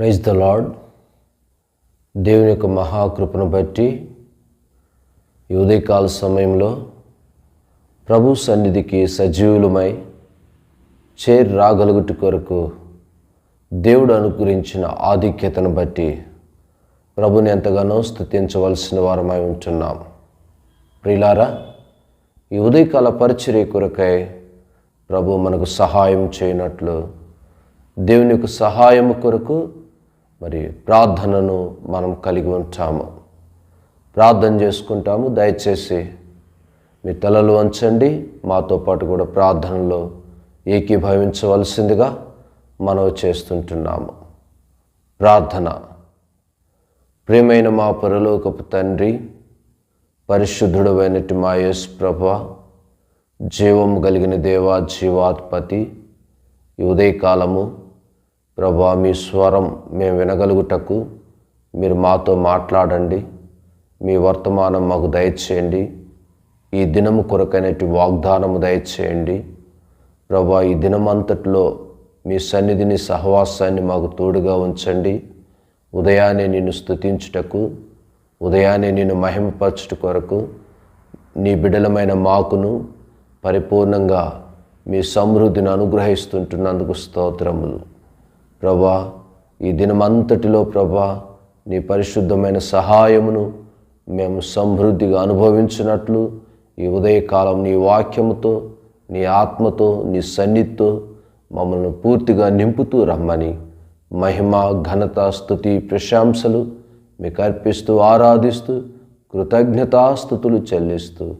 Praise the lord దేవుని యొక్క మహాకృపను బట్టి ఈ ఉదయకాల సమయంలో ప్రభు సన్నిధికి సజీవులమై చేరి రాగలుగుట కొరకు దేవుడు అనుగ్రహించిన ఆధిక్యతను బట్టి ప్రభుని ఎంతగానో స్థుతించవలసిన వారమై ఉంటున్నాం. ప్రిలారా ఈ ఉదయకాల పరిచర్య కొరకై ప్రభు మనకు సహాయం చేయనట్లు దేవుని యొక్క సహాయం కొరకు మరి ప్రార్థనను మనం కలిగి ఉంటాము. ప్రార్థన చేసుకుంటాము. దయచేసి మీ తలలు వంచండి. మాతో పాటు కూడా ప్రార్థనలో ఏకీభవించవలసిందిగా మనం చేస్తుంటున్నాము. ప్రార్థన. ప్రియమైన మా పరలోకపు తండ్రి పరిశుద్ధుడమైనటి మా యేసు ప్రభ జీవము కలిగిన దేవా జీవాత్పతి ఈ ఉదయకాలము ప్రభా మీ స్వరం మేము వినగలుగుటకు మీరు మాతో మాట్లాడండి. మీ వర్తమానం మాకు దయచేయండి. ఈ దినము కొరకైనటి వాగ్దానము దయచేయండి. ప్రభా ఈ దినమంతట్లో మీ సన్నిధిని సహవాసాన్ని మాకు తోడుగా ఉంచండి. ఉదయాన్నే నిన్ను స్తుతించుటకు ఉదయాన్నే నిన్ను మహిమపరచుట కొరకు నీ బిడలమైన మాకును పరిపూర్ణంగా మీ సమృద్ధిని అనుగ్రహిస్తుంటున్నందుకు స్తోత్రములు. ప్రభా ఈ దినమంతటిలో ప్రభా నీ పరిశుద్ధమైన సహాయమును మేము సమృద్ధిగా అనుభవించినట్లు ఈ ఉదయకాలం నీ వాక్యముతో నీ ఆత్మతో నీ సన్నిధితో మమ్మల్ని పూర్తిగా నింపుతూ రమ్మని. మహిమ ఘనత స్థుతి ప్రశంసలు మీకు అర్పిస్తూ ఆరాధిస్తూ కృతజ్ఞతాస్థుతులు చెల్లిస్తూ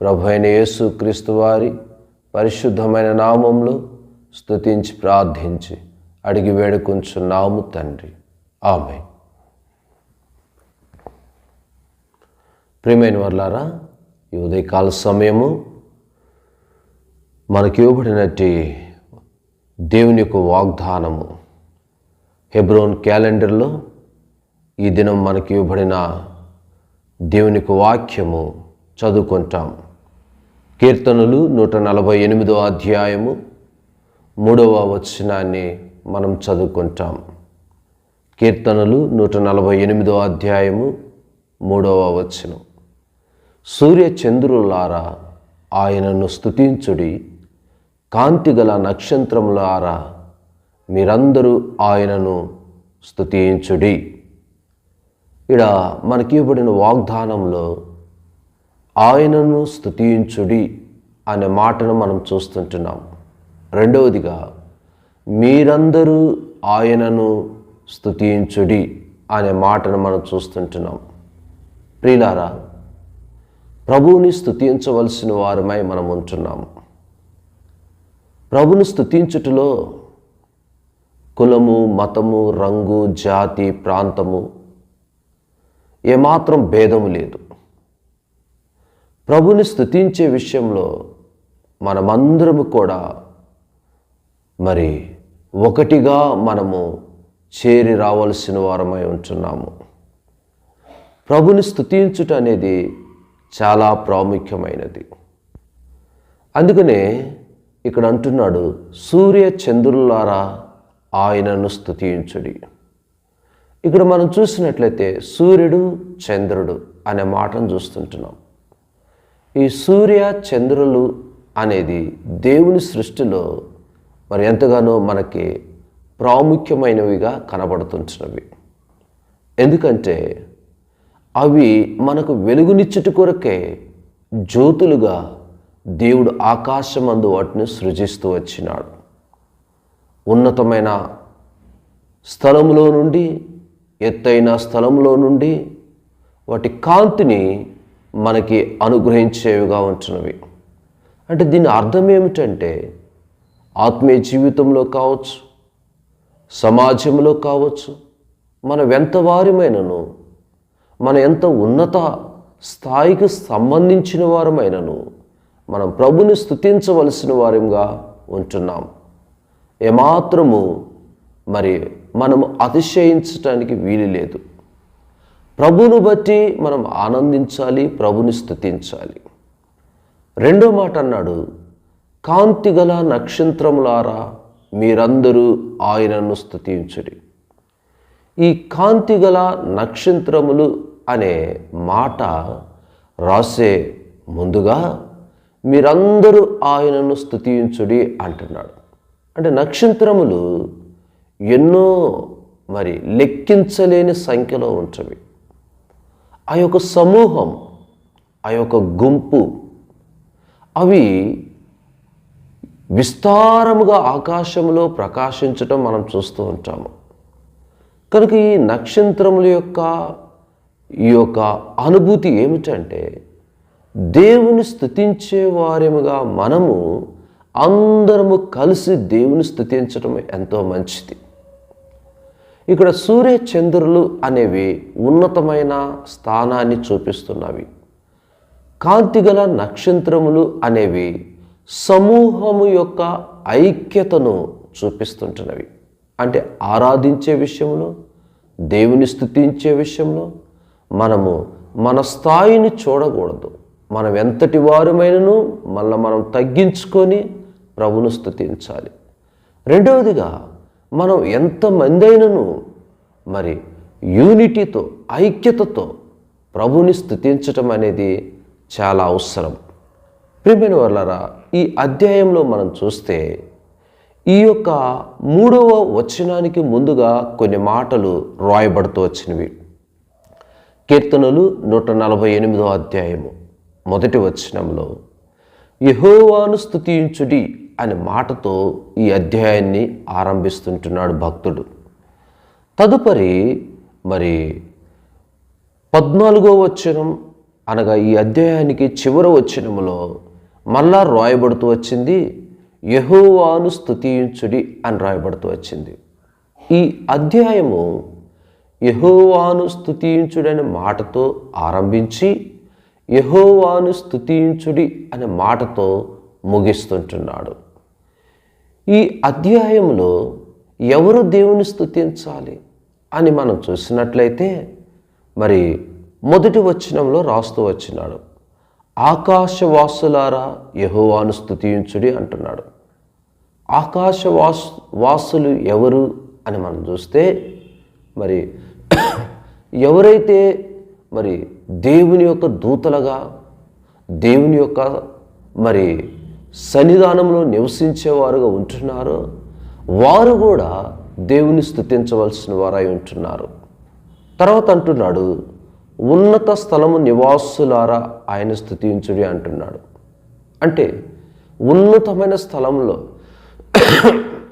ప్రభు అయిన యేసు క్రీస్తు వారి పరిశుద్ధమైన నామంలో స్థుతించి ప్రార్థించి అడిగి వేడుకొంచున్నాము తండ్రి. ఆమె ప్రియమైన వర్లారా ఈ ఉదయకాల సమయము మనకి ఇవ్వబడినట్టి దేవుని యొక్క వాగ్దానము. హెబ్రోన్ క్యాలెండర్లో ఈ దినం మనకి ఇవ్వబడిన దేవుని యొక్క వాక్యము చదువుకుంటాం. కీర్తనలు నూట నలభై ఎనిమిదో అధ్యాయము మూడవ వచనాన్ని మనం చదువుకుంటాం. కీర్తనలు నూట నలభై ఎనిమిదో అధ్యాయము మూడవ వచనం. సూర్య చంద్రులారా ఆయనను స్థుతించుడి కాంతిగల నక్షత్రములారా మీరందరూ ఆయనను స్థుతించుడి ఇడ మనకి ఇవ్వబడిన వాగ్దానంలో ఆయనను స్థుతించుడి అనే మాటను మనం చూస్తుంటున్నాం. రెండవదిగా మీరందరూ ఆయనను స్థుతించుడి అనే మాటను మనం చూస్తుంటున్నాం. ప్రియులారా ప్రభువుని స్థుతించవలసిన వారమై మనం ఉంటున్నాము. ప్రభుని స్థుతించుటలో కులము మతము రంగు జాతి ప్రాంతము ఏమాత్రం భేదము లేదు. ప్రభుని స్థుతించే విషయంలో మనమందరము కూడా మరి ఒకటిగా మనము చేరి రావాల్సిన వారమై ఉంటున్నాము. ప్రభుని స్థుతించుట అనేది చాలా ప్రాముఖ్యమైనది. అందుకనే ఇక్కడ అంటున్నాడు సూర్య చంద్రులారా ఆయనను స్థుతించుడి ఇక్కడ మనం చూసినట్లయితే సూర్యుడు చంద్రుడు అనే మాటను చూస్తుంటున్నాం. ఈ సూర్య చంద్రులు అనేది దేవుని సృష్టిలో మరి ఎంతగానో మనకి ప్రాముఖ్యమైనవిగా కనబడుతుంటున్నవి. ఎందుకంటే అవి మనకు వెలుగునిచ్చుట కొరకే జ్యోతులుగా దేవుడు ఆకాశమందు వాటిని సృజిస్తూ వచ్చినాడు. ఉన్నతమైన స్థలంలో నుండి ఎత్తైన స్థలంలో నుండి వాటి కాంతిని మనకి అనుగ్రహించేవిగా ఉంటున్నవి. అంటే దీని అర్థం ఏమిటంటే ఆత్మీయ జీవితంలో కావచ్చు సమాజంలో కావచ్చు మన ఎంత వారిమైనను మన ఎంత ఉన్నత స్థాయికి సంబంధించిన వారమైనను మనం ప్రభుని స్థుతించవలసిన వారంగా ఉంటున్నాం. ఏమాత్రము మరి మనము అతిశయించటానికి వీలు లేదు. ప్రభును బట్టి మనం ఆనందించాలి ప్రభుని స్థుతించాలి రెండో మాట అన్నాడు కాంతిగల నక్షత్రములారా మీరందరూ ఆయనను స్థుతించుడి ఈ కాంతిగల నక్షత్రములు అనే మాట రాసే ముందుగా మీరందరూ ఆయనను స్థుతించుడి అంటున్నాడు. అంటే నక్షత్రములు ఎన్నో మరి లెక్కించలేని సంఖ్యలో ఉంచవి. ఆ యొక్క సమూహం ఆ యొక్క గుంపు అవి విస్తారముగా ఆకాశంలో ప్రకాశించటం మనం చూస్తూ ఉంటాము. కనుక ఈ నక్షత్రముల యొక్క ఈ యొక్క అనుభూతి ఏమిటంటే దేవుని స్థుతించే వారముగా మనము అందరము కలిసి దేవుని స్థుతించడం ఎంతో మంచిది. ఇక్కడ సూర్య చంద్రులు అనేవి ఉన్నతమైన స్థానాన్ని చూపిస్తున్నవి. కాంతిగల నక్షత్రములు అనేవి సమూహము యొక్క ఐక్యతను చూపిస్తుంటున్నవి. అంటే ఆరాధించే విషయంలో దేవుని స్థుతించే విషయంలో మనము మన స్థాయిని చూడకూడదు. మనం ఎంతటి వారమైనను మళ్ళీ మనం తగ్గించుకొని ప్రభును స్థుతించాలి. రెండవదిగా మనం ఎంతమంది అయినను మరి యూనిటీతో ఐక్యతతో ప్రభుని స్థుతించటం అనేది చాలా అవసరం. ప్రిమిన వర్లరా ఈ అధ్యాయంలో మనం చూస్తే ఈ యొక్క మూడవ వచనానికి ముందుగా కొన్ని మాటలు రాయబడుతూ వచ్చినవి. కీర్తనలు నూట నలభై ఎనిమిదో అధ్యాయము మొదటి వచనంలో యహోవాను స్థుతించుడి అనే మాటతో ఈ అధ్యాయాన్ని ఆరంభిస్తుంటున్నాడు భక్తుడు. తదుపరి మరి పద్నాలుగో వచనం అనగా ఈ అధ్యాయానికి చివరి వచనములో మళ్ళా రాయబడుతూ వచ్చింది యహోవాను స్థుతించుడి అని రాయబడుతూ వచ్చింది. ఈ అధ్యాయము యహోవాను స్థుతించుడనే మాటతో ఆరంభించి యహోవాను స్థుతించుడి అనే మాటతో ముగిస్తుంటున్నాడు. ఈ అధ్యాయంలో ఎవరు దేవుని స్థుతించాలి అని మనం చూసినట్లయితే మరి మొదటి వచనంలో రాస్తూ వచ్చినాడు. ఆకాశవాసులారా యహోవాను స్థుతించుడి అంటున్నాడు. ఆకాశవాస్ వాసులు ఎవరు అని మనం చూస్తే మరి ఎవరైతే మరి దేవుని యొక్క దూతలుగా దేవుని యొక్క మరి సన్నిధానంలో నివసించేవారుగా ఉంటున్నారో వారు కూడా దేవుని స్థుతించవలసిన వారై ఉంటున్నారు. తర్వాత అంటున్నాడు ఉన్నత స్థలము నివాసులారా ఆయన స్థుతించుడి అంటున్నాడు. అంటే ఉన్నతమైన స్థలంలో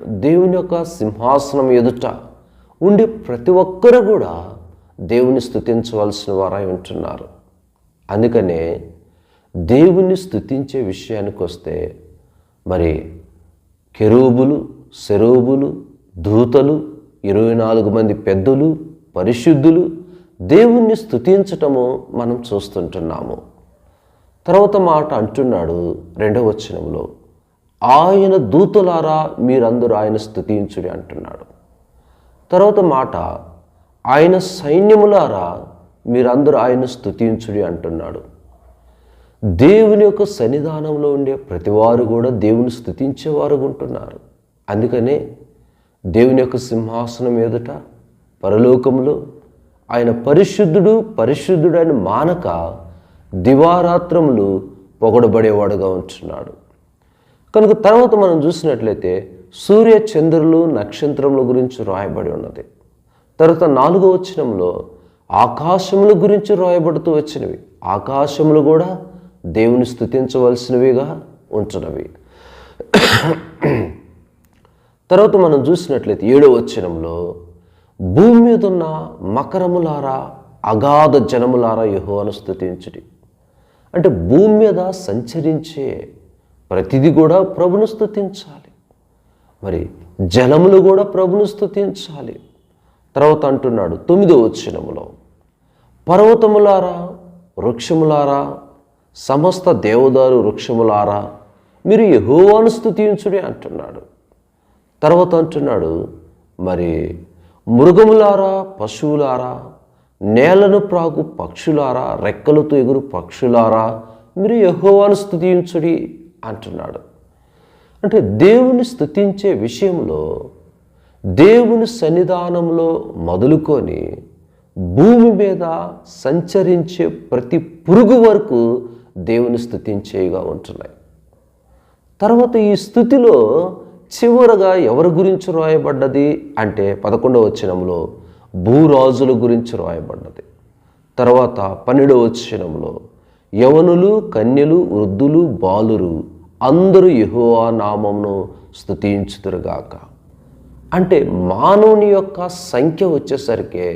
దేవుని యొక్క సింహాసనం ఎదుట ఉండే ప్రతి ఒక్కరు కూడా దేవుని స్థుతించవలసిన వారై ఉంటున్నారు. అందుకనే దేవుని స్థుతించే విషయానికి వస్తే మరి కెరూబులు సెరూబులు దూతలు ఇరవై నాలుగు మంది పెద్దలు పరిశుద్ధులు దేవుణ్ణి స్థుతించటము మనం చూస్తుంటున్నాము. తర్వాత మాట అంటున్నాడు రెండవ వచనంలో ఆయన దూతలారా మీరందరూ ఆయన స్థుతించుడి అంటున్నాడు. తర్వాత మాట ఆయన సైన్యములారా మీరందరూ ఆయన స్థుతించుడి అంటున్నాడు. దేవుని యొక్క సన్నిధానంలో ఉండే ప్రతివారు కూడా దేవుని స్థుతించేవారు ఉంటున్నారు. అందుకనే దేవుని యొక్క సింహాసనం ఎదుట పరలోకంలో ఆయన పరిశుద్ధుడు పరిశుద్ధుడు మానక దివారాత్రములు పొగడబడేవాడుగా ఉంటున్నాడు. కనుక తర్వాత మనం చూసినట్లయితే సూర్య చంద్రులు నక్షత్రముల గురించి రాయబడి ఉన్నది. తర్వాత నాలుగో వచనంలో ఆకాశముల గురించి రాయబడుతూ వచ్చినవి. ఆకాశములు కూడా దేవుని స్థుతించవలసినవిగా ఉంటున్నవి. తర్వాత మనం చూసినట్లయితే ఏడో వచనంలో భూమి మీద ఉన్న మకరములారా అగాధ జనములారా యెహోవాను స్థుతించుడి అంటే భూమి మీద సంచరించే ప్రతిదీ కూడా ప్రభును స్థుతించాలి మరి జలములు కూడా ప్రభును స్థుతించాలి తర్వాత అంటున్నాడు తొమ్మిదో వచ్చినములో పర్వతములారా వృక్షములారా సమస్త దేవదారు వృక్షములారా మీరు యహోవాను స్థుతించుడి అంటున్నాడు. తర్వాత అంటున్నాడు మరి మృగములారా పశువులారా నేలను ప్రాగు పక్షులారా రెక్కలతో ఎగురు పక్షులారా మీరు యహోవాను స్థుతించుడి అంటున్నాడు. అంటే దేవుని స్థుతించే విషయంలో దేవుని సన్నిధానంలో మొదలుకొని భూమి మీద సంచరించే ప్రతి పురుగు వరకు దేవుని స్థుతించేగా ఉంటున్నాయి. తర్వాత ఈ స్థుతిలో చివరగా ఎవరి గురించి రాయబడ్డది అంటే పదకొండవ వచనంలో భూరాజుల గురించి రాయబడ్డది. తర్వాత పన్నెండవ వచనంలో యవనులు కన్యలు వృద్ధులు బాలురు అందరూ యహోవా నామమును స్థుతించుదురుగాక అంటే మానవుని యొక్క సంఖ్య వచ్చేసరికి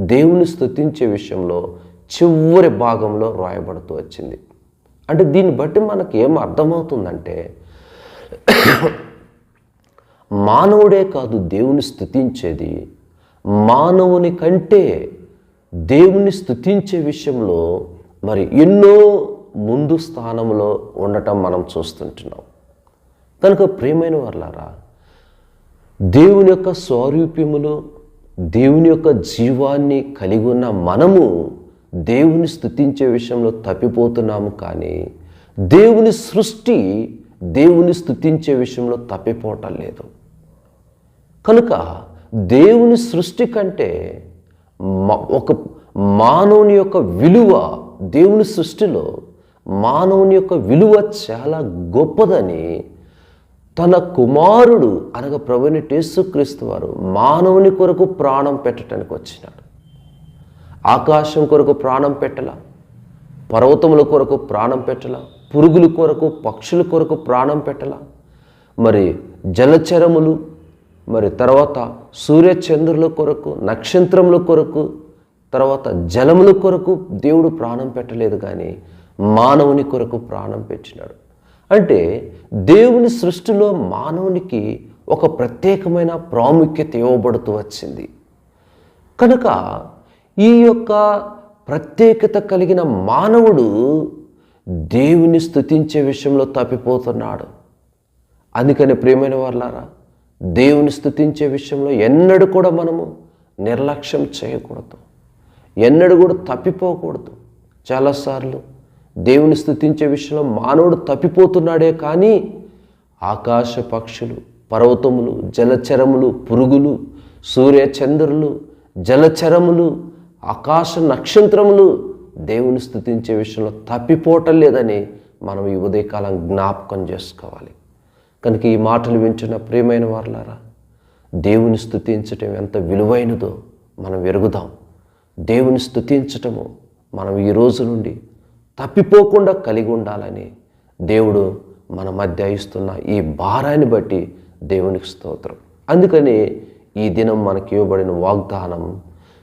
దేవుని స్థుతించే విషయంలో చివరి భాగంలో రాయబడుతూ వచ్చింది. అంటే దీన్ని బట్టి మనకి ఏం అర్థమవుతుందంటే మానవుడే కాదు దేవుని స్థుతించేది. మానవుని కంటే దేవుని స్థుతించే విషయంలో మరి ఎన్నో ముందు స్థానంలో ఉండటం మనం చూస్తుంటున్నాం. కనుక ప్రియమైన వర్లారా దేవుని యొక్క స్వరూప్యములో దేవుని యొక్క జీవాన్ని కలిగి ఉన్న మనము దేవుని స్థుతించే విషయంలో తప్పిపోతున్నాము కానీ దేవుని సృష్టి దేవుని స్థుతించే విషయంలో తప్పిపోవటం లేదు. కనుక దేవుని సృష్టి కంటే మ- ఒక మానవుని యొక్క విలువ దేవుని సృష్టిలో మానవుని యొక్క విలువ చాలా గొప్పదని తన కుమారుడు అనగా ప్రభుని టేసుక్రీస్తు వారు మానవుని కొరకు ప్రాణం పెట్టడానికి వచ్చినాడు. ఆకాశం కొరకు ప్రాణం పెట్టలా పర్వతముల కొరకు ప్రాణం పెట్టలా పురుగుల కొరకు పక్షుల కొరకు ప్రాణం పెట్టలా మరి జలచరములు మరి తర్వాత సూర్యచంద్రుల కొరకు నక్షత్రముల కొరకు తర్వాత జలముల కొరకు దేవుడు ప్రాణం పెట్టలేదు కానీ మానవుని కొరకు ప్రాణం పెట్టినాడు. అంటే దేవుని సృష్టిలో మానవునికి ఒక ప్రత్యేకమైన ప్రాముఖ్యత ఇవ్వబడుతూ వచ్చింది. కనుక ఈ యొక్క ప్రత్యేకత కలిగిన మానవుడు దేవుని స్థుతించే విషయంలో తప్పిపోతున్నాడు. అందుకని ప్రియమైన వాళ్ళారా దేవుని స్థుతించే విషయంలో ఎన్నడూ కూడా మనము నిర్లక్ష్యం చేయకూడదు. ఎన్నడూ కూడా తప్పిపోకూడదు. చాలాసార్లు దేవుని స్థుతించే విషయంలో మానవుడు తప్పిపోతున్నాడే కానీ ఆకాశ పక్షులు పర్వతములు జలచరములు పురుగులు సూర్య చంద్రులు జలచరములు ఆకాశ నక్షత్రములు దేవుని స్థుతించే విషయంలో తప్పిపోవటం లేదని మనం ఈ ఉదయకాలం జ్ఞాపకం చేసుకోవాలి. కనుక ఈ మాటలు వింటున్న ప్రియమైన వారులారా దేవుని స్థుతించటం ఎంత విలువైనదో మనం ఎరుగుదాం. దేవుని స్థుతించటము మనం ఈ రోజు నుండి తప్పిపోకుండా కలిగి ఉండాలని దేవుడు మన మధ్య ఇస్తున్న ఈ భారాన్ని బట్టి దేవునికి స్తోత్రం. అందుకని ఈ దినం మనకి ఇవ్వబడిన వాగ్దానం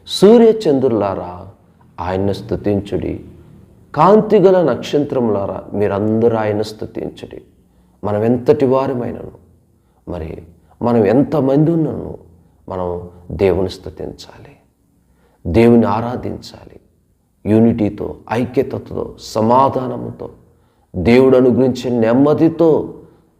సూర్యచంద్రులారా ఆయన్ని స్థుతించుడి కాంతిగల నక్షత్రములారా మీరందరూ ఆయన స్థుతించుడి మనం ఎంతటి వారమైనను మరి మనం ఎంతమంది ఉన్నను మనం దేవుని స్థుతించాలి. దేవుని ఆరాధించాలి. యూనిటీతో ఐక్యతతో సమాధానంతో దేవుడు అనుగ్రహించే నెమ్మదితో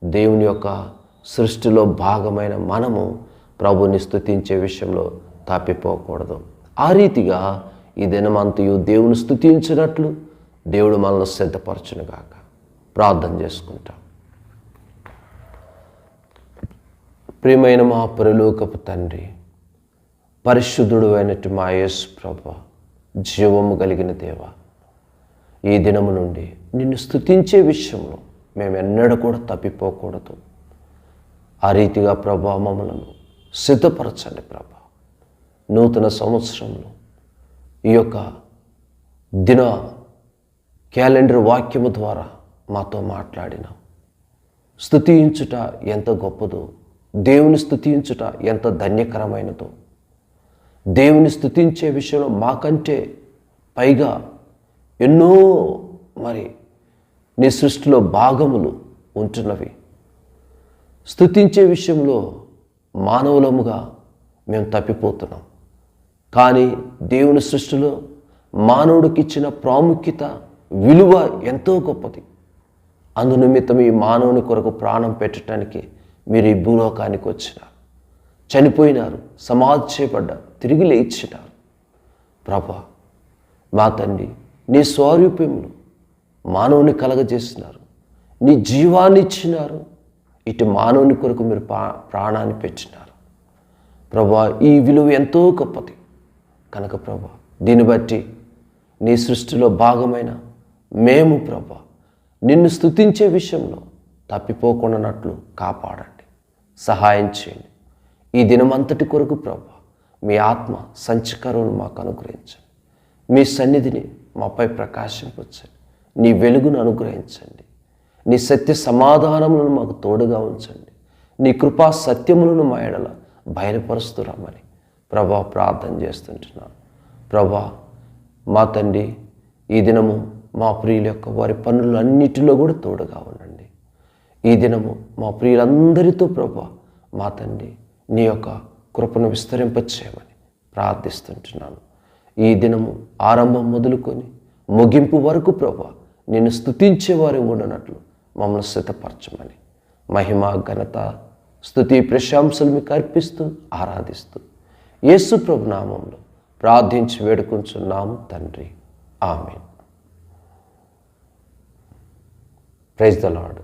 దేవుని యొక్క సృష్టిలో భాగమైన మనము ప్రభుని స్థుతించే విషయంలో తప్పిపోకూడదు. ఆ రీతిగా ఈ దినమంతయు దేవుని స్థుతించినట్లు దేవుడు మనల్ని సిద్ధపరచునుగాక. ప్రార్థన చేసుకుంటాం. ప్రియమైన మా పరలోకపు తండ్రి పరిశుద్ధుడు అయినట్టు మా యేసు ప్రభ జీవము కలిగిన దేవ ఈ దినము నుండి నిన్ను స్థుతించే విషయంలో మేము ఎన్నడూ కూడా తప్పిపోకూడదు. ఆ రీతిగా ప్రభా మమ్మలను సిద్ధపరచండి ప్రభా. నూతన సంవత్సరంలో ఈ యొక్క దిన క్యాలెండర్ వాక్యము ద్వారా మాతో మాట్లాడినాం. స్థుతించుట ఎంత గొప్పదో దేవుని స్థుతించుట ఎంత ధన్యకరమైనదో. దేవుని స్థుతించే విషయంలో మాకంటే పైగా ఎన్నో మరి నీ సృష్టిలో భాగములు ఉంటున్నవి. స్థుతించే విషయంలో మానవులముగా మేము తప్పిపోతున్నాం. కానీ దేవుని సృష్టిలో మానవుడికి ఇచ్చిన ప్రాముఖ్యత విలువ ఎంతో గొప్పది. అందునిమిత్తం ఈ మానవుని కొరకు ప్రాణం పెట్టడానికి మీరు ఈ భూలోకానికి వచ్చినారు. చనిపోయినారు. సమాధి చేయబడ్డారు. తిరిగి లేచినారు. ప్రభా మా తండ్రి నీ స్వరూప్యములు మానవుని కలగజేసినారు నీ జీవాన్ని ఇచ్చినారు. ఇటు మానవుని కొరకు మీరు పా ప్రాణాన్ని పెట్టినారు. ప్రభా ఈ విలువ ఎంతో గొప్పది. కనుక ప్రభా దీన్ని బట్టి నీ సృష్టిలో భాగమైన మేము ప్రభా నిన్ను స్తుతించే విషయంలో తప్పిపోకుండానట్లు కాపాడండి. సహాయం చేయండి. ఈ దినమంతటి కొరకు ప్రభు మీ ఆత్మ సంచకరువును మాకు అనుగ్రహించండి. మీ సన్నిధిని మాపై ప్రకాశింపచ్చండి నీ వెలుగును అనుగ్రహించండి. నీ సత్య సమాధానములను మాకు తోడుగా ఉంచండి. నీ కృపా సత్యములను మా ఎడల బయలుపరుస్తూ రమ్మని ప్రభా ప్రార్థన చేస్తుంటున్నాను. ప్రభా మా తండ్రి ఈ దినము మా ప్రియుల యొక్క వారి పనులన్నిటిలో కూడా తోడుగా ఉండండి. ఈ దినము మా ప్రియులందరితో ప్రభు మా తండ్రి నీ యొక్క కృపను విస్తరింపచేయమని ప్రార్థిస్తుంటున్నాను. ఈ దినము ఆరంభం మొదలుకొని ముగింపు వరకు ప్రభు నిన్ను స్థుతించేవారు ఉండనట్లు మమ్మల్ని సిద్ధపరచమని మహిమ ఘనత స్థుతి ప్రశంసలు మీకు అర్పిస్తూ ఆరాధిస్తూ యేసు ప్రభు నామంలో ప్రార్థించి వేడుకుంటున్నాము తండ్రి. ఆమె ప్రైజ్ ద లార్డ్.